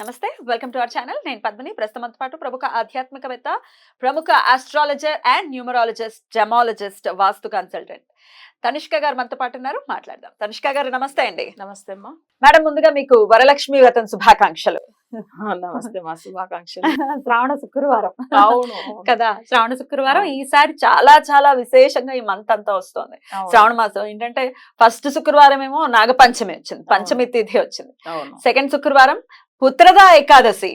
నమస్తే welcome to our channel. నేను పద్మిని. ప్రస్తుతంతో పాటు ప్రముఖ ఆధ్యాత్మికవేత్త ప్రముఖ astrologer and numerologist gemologist vastu consultant Tanishka గారు మనతో పాటు ఉన్నారు. మాట్లాడదాం. తనిష్క గారు నమస్తే అండి. నమస్తే అమ్మా. మేడం ముందుగా మీకు వరలక్ష్మి వ్రతం శుభాకాంక్షలు. నమస్తే మా శుభాకాంక్షలు. శ్రావణ శుక్రవారం. అవును కదా? శ్రావణ శుక్రవారం ఈసారి చాలా చాలా విశేషంగా ఈ మంత్ అంతా వస్తుంది. శ్రావణ మాసం ఏంటంటే ఫస్ట్ శుక్రవారం ఏమో నాగపంచమి వచ్చింది. పంచమి తిథి వచ్చింది. సెకండ్ శుక్రవారం పుత్రదా ఏకాదశి.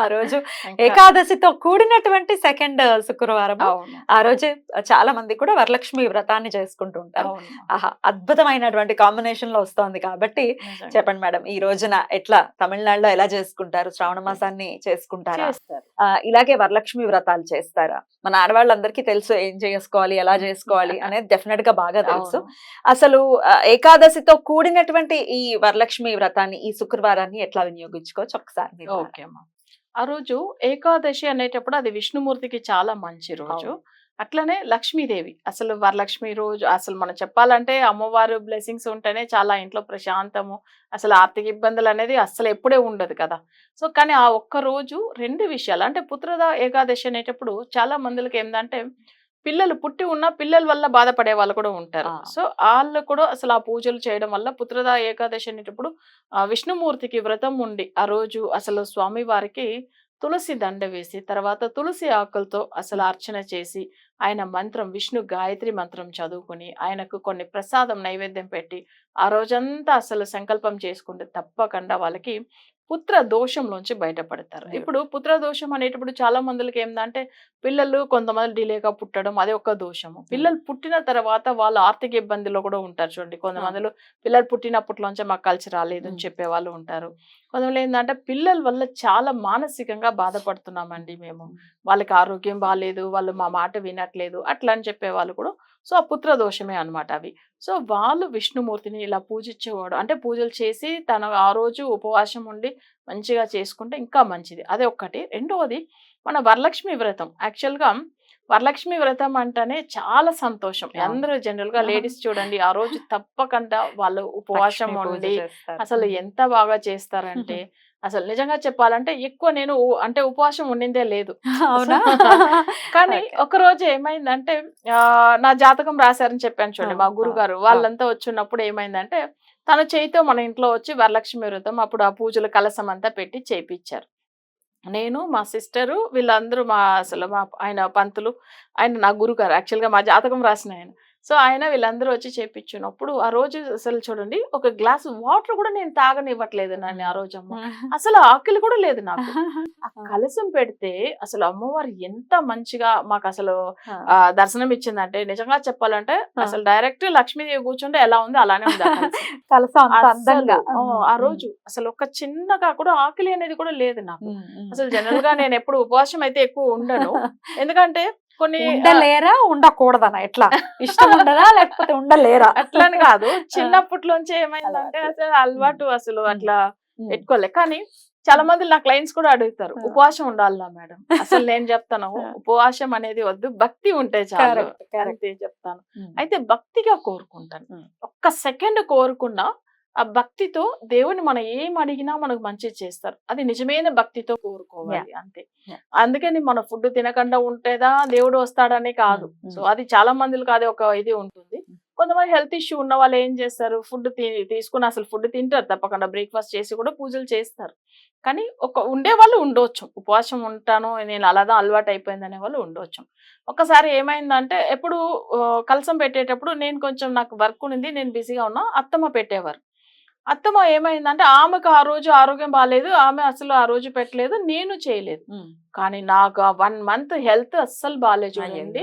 ఆ రోజు ఏకాదశితో కూడినటువంటి సెకండ్ శుక్రవారం ఆ రోజే చాలా మంది కూడా వరలక్ష్మి వ్రతాన్ని చేసుకుంటూ ఉంటారు. ఆహా అద్భుతమైనటువంటి కాంబినేషన్లో వస్తోంది కాబట్టి. చెప్పండి మేడం ఈ రోజున ఎట్లా తమిళనాడులో ఎలా చేసుకుంటారు? శ్రావణ మాసాన్ని చేసుకుంటారా? ఇలాగే వరలక్ష్మి వ్రతాలు చేస్తారా? మన ఆడవాళ్ళందరికీ తెలుసు ఏం చేసుకోవాలి ఎలా చేసుకోవాలి అనేది డెఫినెట్గా బాగా తెలుసు. అసలు ఏకాదశితో కూడినటువంటి ఈ వరలక్ష్మి వ్రతాన్ని ఈ శుక్రవారాన్ని ఎట్లా వినియోగించుకోవచ్చు ఒకసారి మీరు ఓకే అమ్మా. ఆ రోజు ఏకాదశి అనేటప్పుడు అది విష్ణుమూర్తికి చాలా మంచి రోజు. అట్లనే లక్ష్మీదేవి. అసలు వరలక్ష్మి రోజు అసలు మనం చెప్పాలంటే అమ్మవారు బ్లెస్సింగ్స్ ఉంటేనే చాలా ఇంట్లో ప్రశాంతము అసలు ఆర్థిక ఇబ్బందులు అనేది అసలు ఎప్పుడే ఉండదు కదా. సో కానీ ఆ ఒక్క రోజు రెండు విషయాలు అంటే పుత్రద ఏకాదశి అనేటప్పుడు చాలా మందికి ఏంటంటే పిల్లలు పుట్టి ఉన్న పిల్లల వల్ల బాధపడే వాళ్ళు కూడా ఉంటారు. సో వాళ్ళు కూడా అసలు ఆ పూజలు చేయడం వల్ల పుత్రద ఏకాదశి అనేటప్పుడు ఆ విష్ణుమూర్తికి వ్రతం ఉండి ఆ రోజు అసలు స్వామి వారికి తులసి దండ వేసి తర్వాత తులసి ఆకులతో అసలు అర్చన చేసి ఆయన మంత్రం విష్ణు గాయత్రి మంత్రం చదువుకుని ఆయనకు కొన్ని ప్రసాదం నైవేద్యం పెట్టి ఆ రోజంతా అసలు సంకల్పం చేసుకుంటే తప్పకుండా వాళ్ళకి పుత్ర దోషంలోంచి బయటపడతారు. ఇప్పుడు పుత్ర దోషం అనేటప్పుడు చాలా మందికి ఏంటంటే పిల్లలు కొంతమంది డిలేగా పుట్టడం అది ఒక దోషము. పిల్లలు పుట్టిన తర్వాత వాళ్ళు ఆర్థిక ఇబ్బందిలో కూడా ఉంటారు చూడండి. కొంతమందిలో పిల్లలు పుట్టినప్పట్లోంచే మాకు కలిసి రాలేదు అని. చెప్పే వాళ్ళు ఉంటారు. కొంతమంది ఏంటంటే పిల్లల వల్ల చాలా మానసికంగా బాధపడుతున్నామండి మేము. వాళ్ళకి ఆరోగ్యం బాగాలేదు వాళ్ళు మా మాట వినట్లేదు అట్లా అని చెప్పే వాళ్ళు కూడా సో ఆ పుత్ర దోషమే అన్నమాట అవి. సో వాళ్ళు విష్ణుమూర్తిని ఇలా పూజించేవాడు. అంటే పూజలు చేసి తన ఆ రోజు ఉపవాసం ఉండి మంచిగా చేసుకుంటే ఇంకా మంచిది. అదే ఒక్కటి. రెండవది మన వరలక్ష్మి వ్రతం. యాక్చువల్గా వరలక్ష్మి వ్రతం అంటేనే చాలా సంతోషం. అందరూ జనరల్గా లేడీస్ చూడండి ఆ రోజు తప్పకుండా వాళ్ళు ఉపవాసం ఉండి. అసలు ఎంత బాగా చేస్తారంటే అసలు నిజంగా చెప్పాలంటే ఎక్కువ నేను అంటే ఉపవాసం ఉండిందే లేదు. అవునా? కానీ. ఒక రోజు ఏమైందంటే నా జాతకం రాశారని చెప్పాను చూడండి మా గురుగారు. వాళ్ళంతా వచ్చినప్పుడు ఏమైందంటే తన చేయితో మన ఇంట్లో వచ్చి వరలక్ష్మి వ్రతం అప్పుడు ఆ పూజల కలసం అంతా పెట్టి చేయించారు నేను మా సిస్టరు వీళ్ళందరూ మా అసలు మా ఆయన పంతులు ఆయన నా గురుగారు. యాక్చువల్గా మా జాతకం రాసిన ఆయన. సో ఆయన వీళ్ళందరూ వచ్చి చేయించినప్పుడు ఆ రోజు అసలు చూడండి ఒక గ్లాస్ వాటర్ కూడా నేను తాగనివ్వట్లేదు నన్ను ఆ రోజు అమ్మ అసలు ఆకలి కూడా లేదు నాకు. ఆ కలసం పెడితే అసలు అమ్మవారు ఎంత మంచిగా మాకు అసలు దర్శనం ఇచ్చిందంటే నిజంగా చెప్పాలంటే. అసలు డైరెక్ట్ లక్ష్మీదేవి కూర్చుంటే ఎలా ఉంది అలానే ఉంది ఆ. కలసం. అందంగా. రోజు అసలు ఒక చిన్నగా కూడా ఆకలి అనేది కూడా లేదు నాకు. అసలు జనరల్గా నేను ఎప్పుడు ఉపవాసం అయితే ఎక్కువ ఉండను. ఎందుకంటే ఉండలేరా? ఉండకూడదనా? ఎట్లా? ఇష్టం ఉండదా? లేకపోతే ఉండలేరా? అట్లని కాదు. చిన్నప్పట్లోంచి ఏమైందంటే. అసలు అలవాటు అసలు అట్లా. పెట్టుకోలే. కానీ చాలా మంది నా క్లయింట్స్ కూడా అడుగుతారు. ఉపవాసం ఉండాలా మేడం? అసలు నేను చెప్తాను. ఉపవాసం అనేది వద్దు భక్తి ఉంటే చాలు. చెప్తాను. అయితే భక్తిగా కోరుకుంటాను. ఒక్క సెకండ్ కోరుకున్నా ఆ భక్తితో దేవుని మనం ఏం అడిగినా మనకు మంచి చేస్తారు. అది నిజమైన భక్తితో కోరుకోవాలి అంతే. అందుకని మన ఫుడ్ తినకుండా ఉంటేదా దేవుడు వస్తాడని కాదు. సో అది చాలా మందికి అది ఒక ఇది ఉంటుంది. కొంతమంది హెల్త్ ఇష్యూ ఉన్న వాళ్ళు ఏం చేస్తారు? ఫుడ్ తీసుకుని అసలు ఫుడ్ తింటారు. తప్పకుండా బ్రేక్ఫాస్ట్ చేసి కూడా పూజలు చేస్తారు. కానీ ఒక ఉండే వాళ్ళు ఉండొచ్చు. ఉపవాసం ఉంటాను నేను అలాదా అలవాటు అయిపోయింది అనే వాళ్ళు ఉండొచ్చు. ఒకసారి ఏమైందంటే ఎప్పుడు కలసం పెట్టేటప్పుడు నేను కొంచెం నాకు వర్క్ ఉంది నేను బిజీగా ఉన్నా అత్తమ్మ పెట్టేవారు. అత్తమ్మ ఏమైందంటే ఆమెకు ఆ రోజు ఆరోగ్యం బాగాలేదు ఆమె అసలు ఆ రోజు పెట్టలేదు నేను చేయలేదు. కానీ నాకు ఆ వన్ మంత్ హెల్త్ అస్సలు బాగాలేదు చూడండి.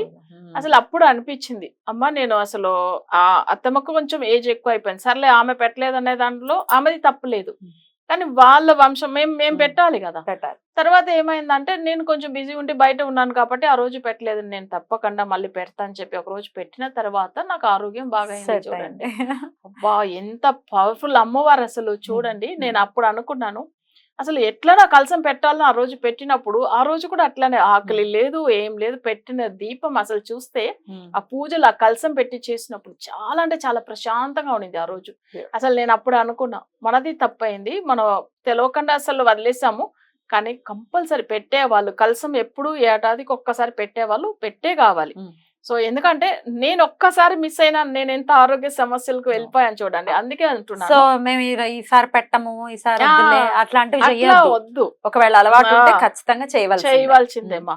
అసలు అప్పుడు అనిపించింది అమ్మ నేను అసలు ఆ అత్తమ్మకు కొంచెం ఏజ్ ఎక్కువ అయిపోయింది సర్లే ఆమె పెట్టలేదు అనే దాంట్లో ఆమెది తప్పులేదు. కానీ వాళ్ళ వంశం మేము మేము. పెట్టాలి కదా పెట్టాలి తర్వాత ఏమైందంటే నేను కొంచెం బిజీ ఉండి బయట ఉన్నాను కాబట్టి ఆ రోజు పెట్టలేదు నేను తప్పకుండా మళ్ళీ పెడతా అని చెప్పి ఒక రోజు పెట్టిన తర్వాత నాకు ఆరోగ్యం బాగా చూడండి. అబ్బా ఎంత పవర్ఫుల్ అమ్మవారు అసలు చూడండి. నేను అప్పుడు అనుకున్నాను అసలు ఎట్లా కలసం పెట్టాలని ఆ రోజు పెట్టినప్పుడు ఆ రోజు కూడా అట్లానే ఆకలి లేదు ఏం లేదు పెట్టిన దీపం అసలు చూస్తే. ఆ పూజలు ఆ కలసం పెట్టి చేసినప్పుడు చాలా అంటే చాలా ప్రశాంతంగా ఉండింది ఆ రోజు. అసలు నేను అప్పుడు అనుకున్నా మనది తప్పైంది మనం తెలియకుండా అసలు వదిలేసాము కానీ కంపల్సరీ పెట్టేవాళ్ళు కలసం ఎప్పుడు ఏడాదికి ఒక్కసారి పెట్టేవాళ్ళు పెట్టే కావాలి. సో ఎందుకంటే నేను ఒక్కసారి మిస్ అయినా నేను ఎంత ఆరోగ్య సమస్యలకు వెళ్ళిపోయాను చూడండి. అందుకే సో అంటున్నాను మేము ఈ- ఈసారి పెట్టము ఈసారి అట్లాంటివి వద్దు. ఒకవేళ అలవాటు ఉంటే. ఖచ్చితంగా చేయవలసి చేయవలసిందేమా.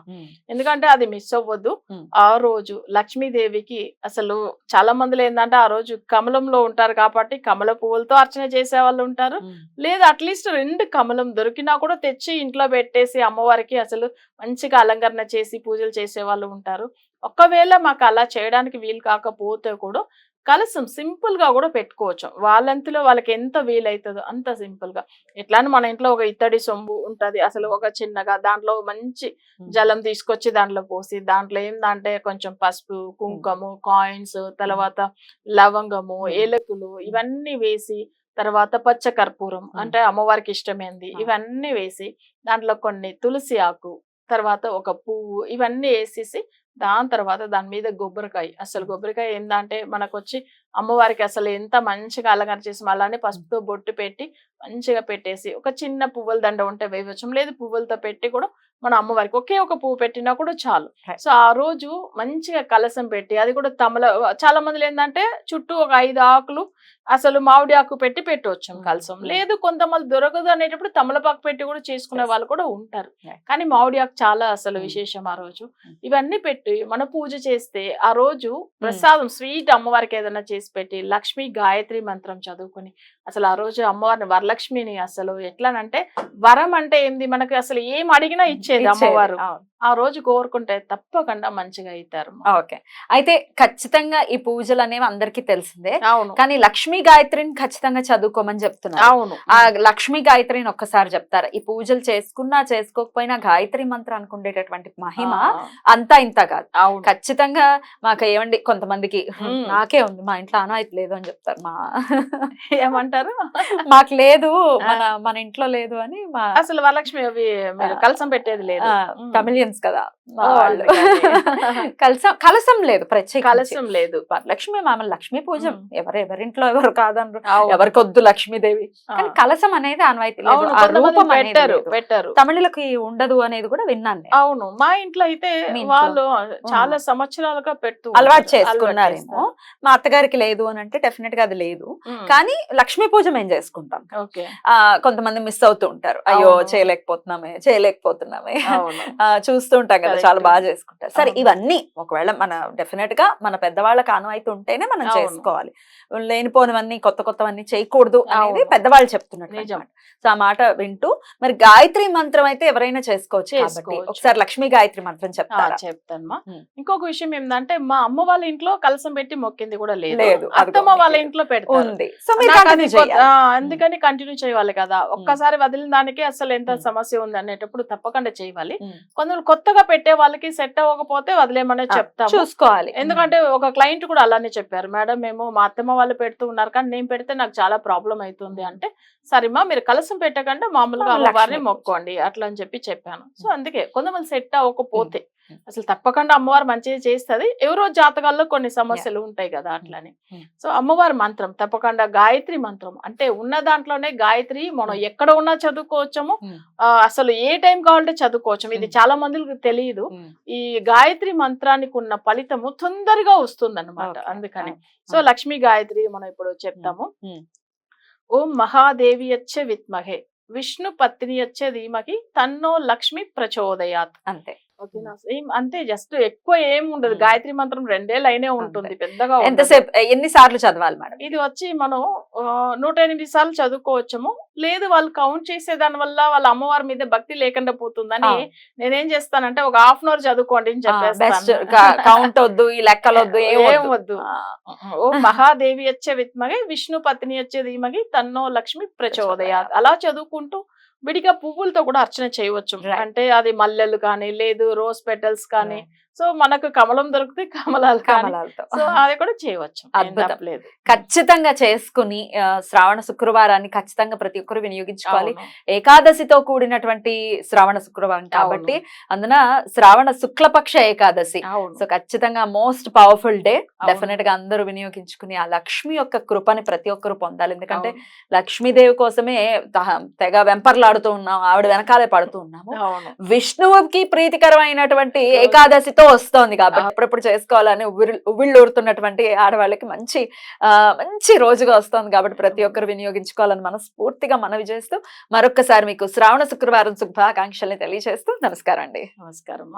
ఎందుకంటే అది మిస్ అవ్వద్దు. ఆ రోజు లక్ష్మీదేవికి అసలు చాలా మందిలో ఏంటంటే ఆ రోజు కమలంలో ఉంటారు కాబట్టి కమల పువ్వులతో అర్చన చేసే వాళ్ళు ఉంటారు లేదా అట్లీస్ట్ రెండు కమలం దొరికినా కూడా తెచ్చి ఇంట్లో పెట్టేసి అమ్మవారికి అసలు మంచిగా అలంకరణ చేసి పూజలు చేసే వాళ్ళు ఉంటారు. ఒకవేళ మాకు అలా చేయడానికి వీలు కాకపోతే కూడా కలసం సింపుల్గా కూడా పెట్టుకోవచ్చు వాళ్ళంతలో వాళ్ళకి ఎంత వీలవుతుందో అంత సింపుల్గా ఎట్లా మన ఇంట్లో ఒక ఇత్తడి సొంబు ఉంటది అసలు ఒక చిన్నగా దాంట్లో మంచి జలం తీసుకొచ్చి దాంట్లో పోసి దాంట్లో ఏందంటే కొంచెం పసుపు కుంకుమ కాయిన్స్ తర్వాత లవంగము. ఏలకులు ఇవన్నీ వేసి తర్వాత పచ్చ కర్పూరం. అంటే అమ్మవారికి ఇష్టమైంది. ఇవన్నీ వేసి దాంట్లో కొన్ని తులసి ఆకు తర్వాత ఒక పువ్వు ఇవన్నీ వేసేసి దాని తర్వాత దాని మీద కొబ్బరికాయ. అసలు కొబ్బరికాయ ఏందంటే మనకు వచ్చి అమ్మవారికి అసలు ఎంత మంచిగా అలంకరణ చేసి అలానే పసుపుతో బొట్టు పెట్టి మంచిగా పెట్టేసి ఒక చిన్న పువ్వుల దండ ఉంటే వేయవచ్చు. లేదు పువ్వులతో పెట్టి కూడా మన అమ్మవారికి ఒకే ఒక పువ్వు పెట్టినా కూడా చాలు. సో ఆ రోజు మంచిగా కలసం పెట్టి అది కూడా తమల చాలా మంది ఏంటంటే చుట్టూ ఒక ఐదు ఆకులు అసలు మామిడి ఆకు పెట్టి పెట్టవచ్చు. కలసం. లేదు కొంతమంది దొరకదు అనేటప్పుడు తమలపాకు పెట్టి కూడా చేసుకునే. వాళ్ళు కూడా ఉంటారు. కానీ మామిడి ఆకు చాలా అసలు. విశేషం ఆ రోజు. ఇవన్నీ పెట్టి మన పూజ చేస్తే ఆ రోజు ప్రసాదం స్వీట్ అమ్మవారికి ఏదైనా చేసి పెట్టి లక్ష్మి గాయత్రి మంత్రం చదువుకొని అసలు ఆ రోజు అమ్మవారిని వరలక్ష్మిని అసలు ఎట్లానంటే వరం అంటే ఏంది మనకి అసలు ఏం అడిగినా ఇచ్చేది ఇచ్చేది. అమ్మవారు అవును. ఆ రోజు కోరుకుంటే తప్పకుండా మంచిగా అవుతారు ఓకే. అయితే ఖచ్చితంగా ఈ పూజలు అనేవి అందరికీ తెలిసిందే. అవును. కానీ లక్ష్మీ గాయత్రిని ఖచ్చితంగా చదువుకోమని చెప్తున్నారు. అవును. ఆ లక్ష్మీ గాయత్రిని ఒక్కసారి చెప్తారా? ఈ పూజలు చేసుకున్నా చేసుకోకపోయినా గాయత్రి మంత్రానికి ఉండేటటువంటి మహిమ అంతా ఇంత కాదు. అవును. ఖచ్చితంగా మాకు ఏమండి కొంతమందికి. నాకే ఉంది మా ఇంట్లో ఆనవాయితీ లేదు అని చెప్తారు మా. ఏమంటారు? మాకు లేదు మన మన ఇంట్లో లేదు అని మా అసలు వరలక్ష్మి అవి మీరు కలసం పెట్టేది లేదు. ఉమ్. తమిళియన్స్ కదా వాళ్ళు. కలసం కలసం లేదు ప్రత్యేక కలసం లేదు లక్ష్మి మామ లక్ష్మీ పూజ. ఎవరు ఎవరింట్లో ఎవరు కాదనరు అవును. ఎవరికి వద్దు లక్ష్మీదేవి. కానీ కలసం అనేది ఆనవాయితీ రూపం పెట్టారు. పెట్టారు తమిళులకి ఉండదు అనేది కూడా విన్నాను నేను. అవును మా ఇంట్లో అయితే? వాళ్ళు చాలా సంవత్సరాలుగా పెడుతూ అలవాటు. చేసుకున్నారేమో మా అత్తగారికి లేదు అని అంటే డెఫినెట్గా అది లేదు. కానీ లక్ష్మీ పూజ మేము చేసుకుంటాం కొంతమంది మిస్ అవుతూ ఉంటారు అయ్యో. చేయలేకపోతున్నామే చేయలేకపోతున్నామే ఆ, చూస్తూ ఉంటాం కదా. చాలా బాగా చేసుకుంటారు సరే. ఇవన్నీ ఒకవేళ మన డెఫినెట్గా మన పెద్దవాళ్ళకి అనువైతే ఉంటేనే మనం. చేసుకోవాలి లేనిపోనివన్నీ కొత్త కొత్తవన్నీ చేయకూడదు అనేది. పెద్దవాళ్ళు చెప్తున్నట్టు. సో ఆ మాట వింటూ మరి గాయత్రి మంత్రం అయితే ఎవరైనా చేసుకోవచ్చు కాబట్టి. ఒకసారి లక్ష్మీ గాయత్రి మంత్రం ఆ, చెప్తారా చెప్తానమ్మా. ఇంకొక విషయం ఏంటంటే మా అమ్మ వాళ్ళ ఇంట్లో కలసం పెట్టి మొక్కింది కూడా లేదు అత్తమ్మ వాళ్ళ ఇంట్లో ఆ, అందుకని కంటిన్యూ చేయాలి కదా ఒక్కసారి వదిలిన దానికి అసలు ఎంత. సమస్య ఉంది అనేటప్పుడు తప్పకుండా చేయాలి. కొందరు కొత్తగా పెట్టే వాళ్ళకి సెట్ అవ్వకపోతే వదిలేమని ఆ, చెప్తాము. చూసుకోవాలి. ఎందుకంటే ఒక క్లయింట్ కూడా అలానే చెప్పారు. మేడం మేము మా అత్తమ్మ వాళ్ళు పెడుతూ ఉన్నారు కానీ నేను పెడితే నాకు చాలా ప్రాబ్లం అవుతుంది అంటే సరేమా మీరు కలసం పెట్టకంటే మామూలుగా అమ్మవారిని లక్ష్మీ మొక్కోండి అట్లా అని చెప్పి చెప్పాను. సో అందుకే కొంతమంది సెట్ అవ్వకపోతే. అసలు తప్పకుండా అమ్మవారు మంచిగా చేస్తది ఎవరో జాతకాల్లో కొన్ని సమస్యలు ఉంటాయి కదా అట్లని. సో అమ్మవారి మంత్రం తప్పకుండా గాయత్రి మంత్రం అంటే ఉన్న దాంట్లోనే గాయత్రి మనం. ఎక్కడ ఉన్నా చదువుకోవచ్చము. ఆ, అసలు ఏ టైం కావాలంటే చదువుకోవచ్చు ఇది. చాలా మందికి తెలియదు. ఈ గాయత్రి మంత్రానికి ఉన్న ఫలితము తొందరగా వస్తుంది అనమాట. అందుకని. సో లక్ష్మీ గాయత్రి మనం ఇప్పుడు చెప్తాము. ఓం మహాదేవి యచ్చ విత్మహే విష్ణు పత్ని యచ్చ ధీమహి తన్నో లక్ష్మి ప్రచోదయాత్ అంతే ఓకేనా సేమ్ అంతే జస్ట్ ఎక్కువ ఏం ఉండదు. గాయత్రి మంత్రం రెండే లైనే ఉంటుంది పెద్దగా. ఎంతసేపు ఎన్ని సార్లు చదవాలి మేడం? ఇది వచ్చి మనం నూట ఎనిమిది సార్లు చదువుకోవచ్చము. లేదు వాళ్ళు కౌంట్ చేసే దాని వల్ల వాళ్ళ అమ్మవారి మీద భక్తి లేకుండా పోతుందని. నేనేం చేస్తానంటే ఒక హాఫ్ అన్ అవర్ చదువుకోండి అని చెప్పేస్తాను. కౌంట్ వద్దు ఈ లెక్కలు వద్దు. ఏం వద్దు. ఓ మహాదేవి వచ్చే విత్మగే విష్ణు పత్ని వచ్చే ధీమగి తన్నో లక్ష్మి ప్రచోదయాత్. అలా చదువుకుంటూ విడిగా పువ్వులతో కూడా అర్చన చేయవచ్చు. అంటే అది మల్లెలు కానీ లేదు రోజ్ పెటల్స్ కానీ సో మనకు కమలం దొరికితే కమలాలు కమలాలతో. సో అది కూడా చేయవచ్చు. అద్భుతం. తప్పలేదు ఖచ్చితంగా చేసుకుని శ్రావణ శుక్రవారాన్ని ఖచ్చితంగా ప్రతి ఒక్కరు వినియోగించుకోవాలి. ఏకాదశితో కూడినటువంటి శ్రావణ శుక్రవారం కాబట్టి అందున శ్రావణ శుక్లపక్ష ఏకాదశి. సో ఖచ్చితంగా మోస్ట్ పవర్ఫుల్ డే. డెఫినెట్గా అందరూ వినియోగించుకుని ఆ లక్ష్మి యొక్క కృపని ప్రతి ఒక్కరు పొందాలి. ఎందుకంటే. లక్ష్మీదేవి కోసమే తెగ వెంపర్లాడుతూ ఉన్నాం ఆవిడ వెనకాలే పడుతూ ఉన్నాము. విష్ణువుకి ప్రీతికరమైనటువంటి ఏకాదశితో వస్తోంది కాబట్టి అప్పుడప్పుడు చేసుకోవాలని ఉవ్విళ్ళు ఉవ్విళ్ళూరుతున్నటువంటి ఆడవాళ్ళకి మంచి ఆ మంచి రోజుగా వస్తోంది కాబట్టి ప్రతి ఒక్కరు వినియోగించుకోవాలని మనస్ఫూర్తిగా మనవి చేస్తూ మరొక్కసారి మీకు శ్రావణ శుక్రవారం శుభాకాంక్షల్ని తెలియజేస్తూ నమస్కారం అండి. నమస్కారం